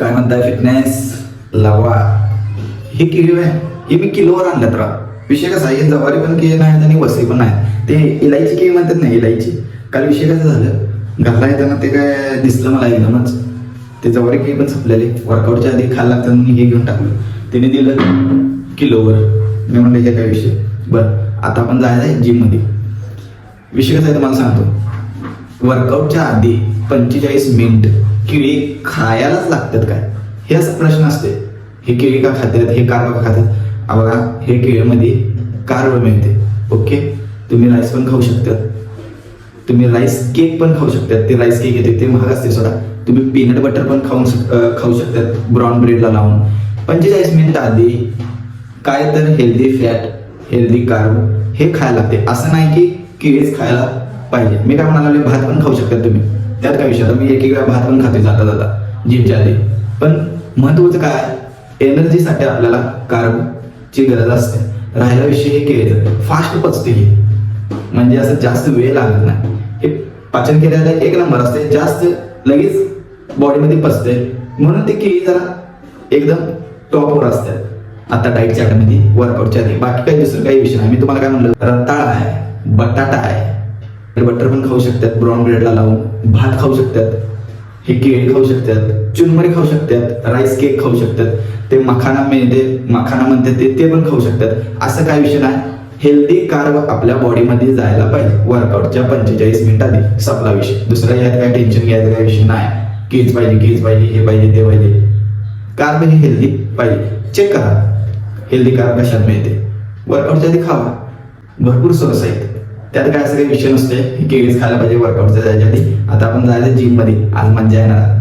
काय म्हणताय फिटनेस लावा. हे किलो आहे हे मी किलोवर आणलं तर विषय कसा आहे जवारी पण केळी नाही आणि वसई पण नाही ते इलायची केळी म्हणतात ना इलायची. काल विषय कसं झालं? घरला येताना ते काय दिसलं मला एकदमच. ते जवारी केळी पण संपलेले. वर्कआउटच्या आधी खायला लागतात मी हे घेऊन टाकलं. त्याने दिलं किलोवर मी म्हणलं हे काय विषय? बरं आता आपण जायचं आहे जिममध्ये विषय कसा आहे तुम्हाला सांगतो. वर्कआउटच्या आधी पंचेचाळीस मिनिट केळी खायलाच लागतात काय? हे असा प्रश्न असते. हे केळी का खातात? हे कार्ब का खातात? बघा हे केळीमध्ये कार्ब मिळते. ओके? तुम्ही राईस पण खाऊ शकतात. तुम्ही राईस केक पण खाऊ शकतात. ते राईस केक येते ते महाग असते सोडा. तुम्ही पीनट बटर पण खाऊ शक- खाऊ शकतात ब्राऊन ब्रेडला लावून. पंचेचाळीस मिनिट आधी काय तर हेल्दी फॅट हेल्दी कार्ब हे खायला लागते. असं नाही की केळीच खायला पाहिजे. मी काय म्हणाला भात पण खाऊ शकता तुम्ही. त्यात काय विषय? मी एक एक वेळा भात पण खाते जाता जाता जिमच्या आधी. पण महत्वाचं काय एनर्जीसाठी आपल्याला कार्बची गरज असते. राहिला विषय हे केळीचं फास्ट पचते हे. म्हणजे असं जास्त वेळ लागत नाही. हे पाचन केल्याला एक नंबर असते. जास्त लगेच बॉडीमध्ये पचते. म्हणून ते केळी जरा एकदम टॉपवर असतात. आता डाईटच्या आठमध्ये वर्कआउटच्या आधी बाकी काही दुसरं काही विषय नाही. मी तुम्हाला काय म्हणलं? रताळा आहे बटाटा आहे बटर पण खाऊ शकतात ब्राऊन ब्रेडला लावून भात खाऊ शकतात हे केळी खाऊ शकतात चुनमरी खाऊ शकतात राईस केक खाऊ शकतात ते मखाना मिळते मखाना म्हणतात ते ते पण खाऊ शकतात. असं काय विषय नाही. हेल्दी कार्ब आपल्या बॉडीमध्ये जायला पाहिजे. वर्कआउटच्या पंचेचाळीस मिनिटांनी आधी संपला विषय. दुसरा यात काय टेन्शन घ्यायचा काय विषय नाही. कीच पाहिजे कीच पाहिजे हे पाहिजे ते पाहिजे. कार्ब हे हेल्दी पाहिजे. चेक करा. हेल्दी कार्ब कशात मिळते? वर्कआउटच्या आधी खावा. भरपूर सोर्स आहेत. त्यात काय असं काही विषय नसते हे केळीच खायला पाहिजे वर्कआउटच्या जायच्या आधी आता आपण जायचं जिममध्ये. आज मजा येणार.